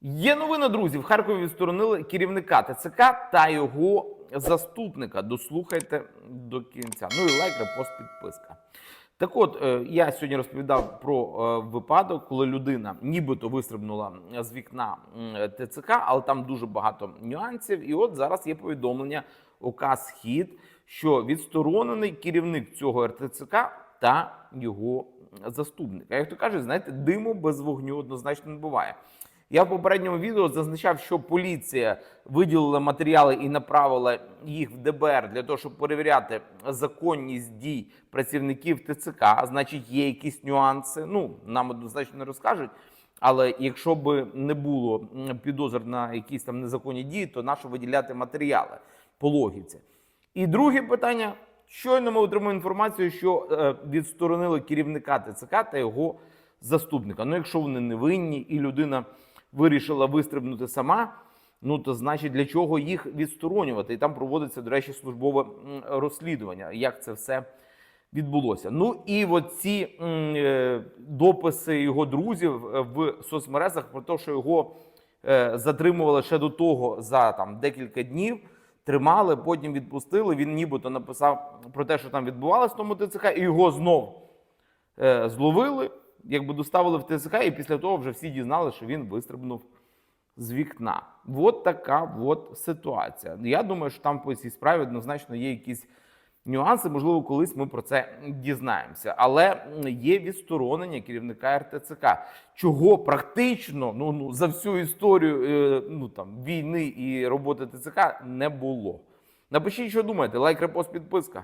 Є новина, друзі. В Харкові відсторонили керівника ТЦК та його заступника. Дослухайте до кінця. Ну і лайк, репост, підписка. Так от, е, я сьогодні розповідав про е, випадок, коли людина нібито вистрибнула з вікна ТЦК, але там дуже багато нюансів. І от зараз є повідомлення ОК «Схід», що відсторонений керівник цього РТЦК та його заступник. А як то кажуть, знаєте, диму без вогню однозначно не буває. Я в попередньому відео зазначав, що поліція виділила матеріали і направила їх в ДБР для того, щоб перевіряти законність дій працівників ТЦК. Значить, є якісь нюанси. Ну нам однозначно не розкажуть. Але якщо б не було підозр на якісь там незаконні дії, то нащо виділяти матеріали по логіці? І друге питання: щойно ми отримали інформацію, що е, відсторонили керівника ТЦК та його заступника. Ну, якщо вони не винні, і людина вирішила вистрибнути сама, ну то значить для чого їх відсторонювати? І там проводиться, до речі, службове розслідування, як це все відбулося. Ну і от ці м, е, дописи його друзів е, в соцмережах про те, що його затримували ще до того за там декілька днів. Тримали, потім відпустили. Він нібито написав про те, що там відбувалося в тому ТЦК, і його знов е, зловили, якби доставили в ТЦК, і після того вже всі дізнали, що він вистрибнув з вікна. От така от ситуація. Я думаю, що там по цій справі однозначно є якісь нюанси. Можливо, колись ми про це дізнаємося. Але є відсторонення керівника РТЦК, чого практично ну, ну за всю історію е, ну там війни і роботи ТЦК не було. Напишіть, що думаєте, лайк, репост, підписка.